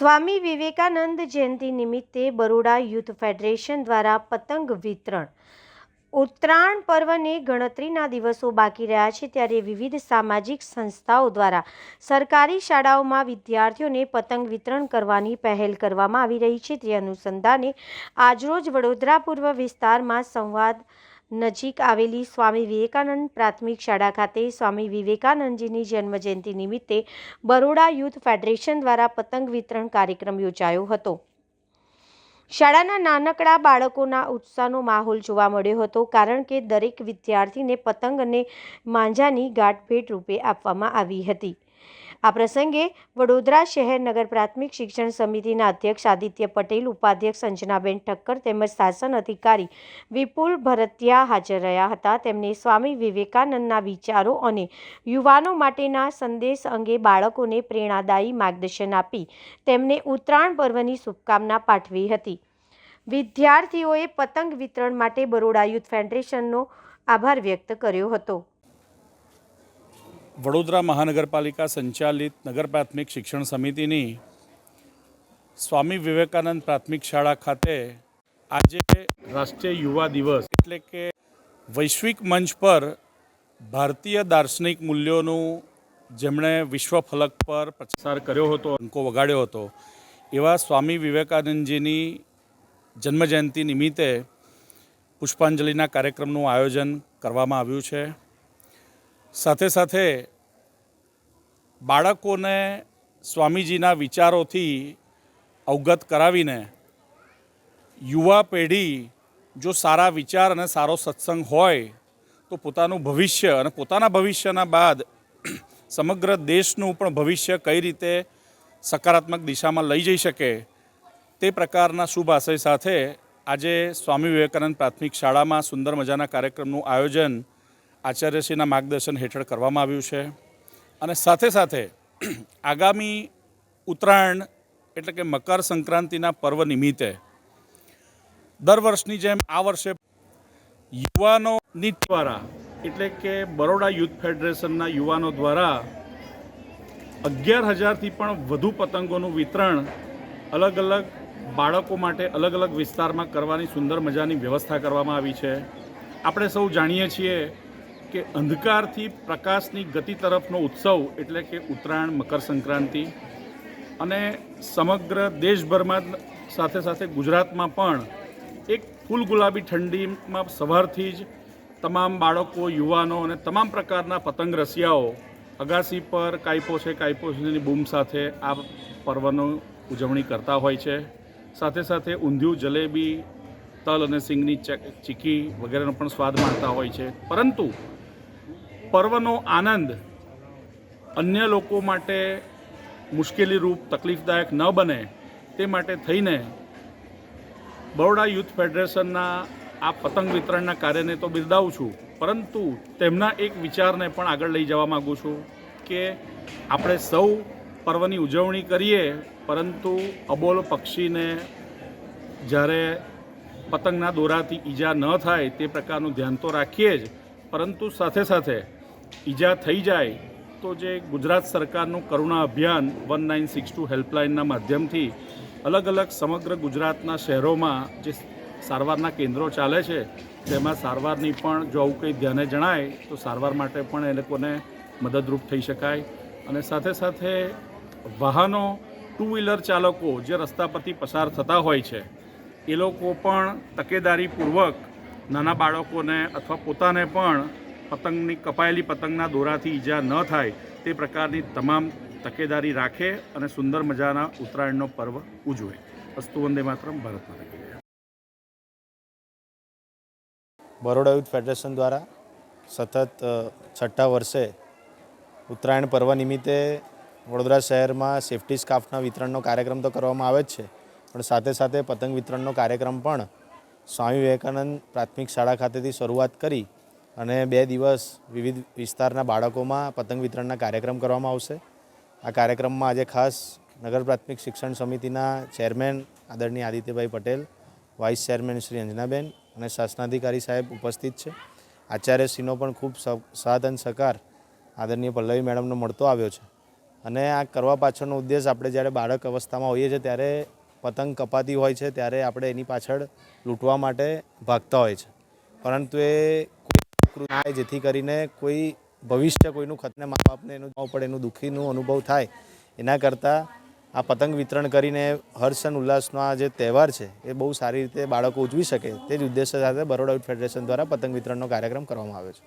સ્વામી વિવેકાનંદ જયંતિ નિમિત્તે Baroda youth federation દ્વારા પતંગ વિતરણ. ઉત્તરાયણ પર્વને ગણતરીના દિવસો બાકી રહ્યા છે ત્યારે વિવિધ સામાજિક સંસ્થાઓ દ્વારા સરકારી શાળાઓમાં વિદ્યાર્થીઓને પતંગ વિતરણ કરવાની પહેલ કરવામાં આવી રહી છે. તે અનુસંધાને આજરોજ વડોદરા પૂર્વ વિસ્તારમાં સંવાદ નજીક આવેલી સ્વામી વિવેકાનંદ પ્રાથમિક શાળા ખાતે સ્વામી વિવેકાનંદજીની જન્મજયંતિ નિમિત્તે બરોડા યુથ ફેડરેશન દ્વારા પતંગ વિતરણ કાર્યક્રમ યોજાયો હતો. શાળાના નાનકડા બાળકોના ઉત્સાહનો માહોલ જોવા મળ્યો હતો, કારણ કે દરેક વિદ્યાર્થીને પતંગ અને માંજાની ગાંઠભેટ રૂપે આપવામાં આવી હતી. આ પ્રસંગે વડોદરા શહેર નગર પ્રાથમિક શિક્ષણ સમિતિના અધ્યક્ષ આદિત્ય પટેલ, ઉપાધ્યક્ષ અંજનાબેન ઠક્કર તેમજ શાસન અધિકારી વિપુલ ભરતિયા હાજર રહ્યા હતા. તેમણે સ્વામી વિવેકાનંદના વિચારો અને યુવાનો માટેના સંદેશ અંગે બાળકોને પ્રેરણાદાયી માર્ગદર્શન આપી તેમને ઉત્તરાયણ પર્વની શુભકામના પાઠવી હતી. વિદ્યાર્થીઓએ પતંગ વિતરણ માટે બરોડા યુથ ફેડરેશનનો આભાર વ્યક્ત કર્યો હતો. વડોદરા મહાનગરપાલિકા સંચાલિત નગર પ્રાથમિક શિક્ષણ સમિતિની સ્વામી વિવેકાનંદ પ્રાથમિક શાળા ખાતે આજે રાષ્ટ્રીય યુવા દિવસ એટલે કે વૈશ્વિક મંચ પર ભારતીય દાર્શનિક મૂલ્યોનું જેમણે વિશ્વ ફલક પર પ્રસાર કર્યો હતો, અંકો વગાડ્યો હતો, એવા સ્વામી વિવેકાનંદજીની જન્મજયંતિ નિમિત્તે પુષ્પાંજલિના કાર્યક્રમનું આયોજન કરવામાં આવ્યું છે. સાથે સાથે બાળકોને સ્વામીજીના વિચારોથી અવગત કરાવીને યુવા પેઢી જો સારા વિચાર અને સારો સત્સંગ હોય તો પોતાનું ભવિષ્ય અને પોતાના ભવિષ્યના બાદ સમગ્ર દેશનું પણ ભવિષ્ય કઈ રીતે સકારાત્મક દિશામાં લઈ જઈ શકે તે પ્રકારના શુભ આશય સાથે આજે સ્વામી વિવેકાનંદ પ્રાથમિક શાળામાં સુંદર મજાના કાર્યક્રમનું આયોજન આચાર્યશ્રીના માર્ગદર્શન હેઠળ કરવામાં આવ્યું છે. અને સાથે સાથે આગામી ઉત્તરાયણ એટલે કે મકર સંક્રાંતિના પર્વ નિમિત્તે દર વર્ષની જેમ આ વર્ષે યુવાનોની દ્વારા એટલે કે બરોડા યુથ ફેડરેશનના યુવાનો દ્વારા અગિયાર હજારથી પણ વધુ પતંગોનું વિતરણ અલગ અલગ બાળકો માટે અલગ અલગ વિસ્તારમાં કરવાની સુંદર મજાની વ્યવસ્થા કરવામાં આવી છે. આપણે સૌ જાણીએ છીએ કે અંધકારથી પ્રકાશની ગતિ તરફનો ઉત્સવ એટલે કે ઉત્તરાયણ, મકર સંક્રાંતિ અને સમગ્ર દેશભરમાં સાથે સાથે ગુજરાતમાં પણ એક ફૂલ ગુલાબી ઠંડીમાં સવારથી જ તમામ બાળકો, યુવાનો અને તમામ પ્રકારના પતંગ રસિયાઓ અગાસી પર કાયપો છે, કાયપો છેની બૂમ સાથે આ પર્વનો ઉજવણી કરતા હોય છે. સાથે સાથે ઊંધિયું, જલેબી, તલ અને સિંગની ચીકી વગેરેનો પણ સ્વાદ માણતા હોય છે. પરંતુ પર્વનો આનંદ અન્ય લોકો માટે મુશ્કેલીરૂપ તકલીફદાયક ન બને તે માટે થઈને બરોડા યુથ ફેડરેશનના આ પતંગ વિતરણના કાર્યને તો બિરદાવું છું. પરંતુ તેમના એક વિચારને પણ આગળ લઈ જવા માગું છું કે આપણે સૌ પર્વની ઉજવણી કરીએ, પરંતુ અબોલ પક્ષીને જ્યારે પતંગના દોરાથી ઈજા ન થાય તે પ્રકારનું ધ્યાન તો રાખીએ જ, પરંતુ સાથે સાથે ઈજા થઈ જાય તો જે ગુજરાત સરકારનું Karuna Abhiyan one nine six two હેલ્પલાઇનના માધ્યમથી અલગ અલગ સમગ્ર ગુજરાતના શહેરોમાં જે સારવારના કેન્દ્રો ચાલે છે, તેમાં સારવારની પણ જો આવું કંઈ ધ્યાને જણાય, તો સારવાર માટે પણ એ લોકોને મદદરૂપ થઈ શકાય. અને સાથે સાથે વાહનો ટુ વ્હીલર ચાલકો જે રસ્તા પરથી પસાર થતા હોય છે, એ લોકો પણ તકેદારીપૂર્વક નાના બાળકોને અથવા પોતાને પણ પતંગની કપાયેલી પતંગના દોરાથી ઈજા ન થાય તે પ્રકારની તમામ તકેદારી રાખે અને સુંદર મજાના ઉત્તરાયણનો પર્વ ઉજવે અસ્તુ વંદે માત્રમ ભારત માતા કી જય. બરોડા યુથ ફેડરેશન દ્વારા સતત છઠ્ઠા વર્ષે ઉત્તરાયણ પર્વ નિમિત્તે વડોદરા શહેરમાં સેફટી સ્કાફના વિતરણનો કાર્યક્રમ તો કરવામાં આવે જ છે પણ સાથે સાથે પતંગ વિતરણનો કાર્યક્રમ પણ સ્વામી વિવેકાનંદ પ્રાથમિક શાળા ખાતેથી શરૂઆત કરી અને બે દિવસ વિવિધ વિસ્તારના બાળકોમાં પતંગ વિતરણના કાર્યક્રમ કરવામાં આવશે. આ કાર્યક્રમમાં આજે ખાસ નગર પ્રાથમિક શિક્ષણ સમિતિના ચેરમેન આદરણીય આદિત્યભાઈ પટેલ, વાઇસ ચેરમેન શ્રી અંજનાબેન અને શાસનાધિકારી સાહેબ ઉપસ્થિત છે. આચાર્યશ્રીનો પણ ખૂબ સાથ અને સહકાર આદરણીય પલ્લવી મેડમનો મળતો આવ્યો છે. અને આ કરવા પાછળનો ઉદ્દેશ આપણે જ્યારે બાળક અવસ્થામાં હોઈએ છીએ ત્યારે પતંગ કપાતી હોય છે ત્યારે આપણે એની પાછળ લૂંટવા માટે ભાગતા હોય છે. પરંતુ એ કૃત થાય, જેથી કરીને કોઈ ભવિષ્ય કોઈનું ખતને મા બાપને એનું પડે, એનું દુઃખીનું અનુભવ થાય. એના કરતાં આ પતંગ વિતરણ કરીને હર્ષ અને ઉલ્લાસનો આ જે તહેવાર છે, એ બહુ સારી રીતે બાળકો ઉજવી શકે. તે જ ઉદ્દેશ્ય સાથે બરોડા ફેડરેશન દ્વારા પતંગ વિતરણનો કાર્યક્રમ કરવામાં આવ્યો છે.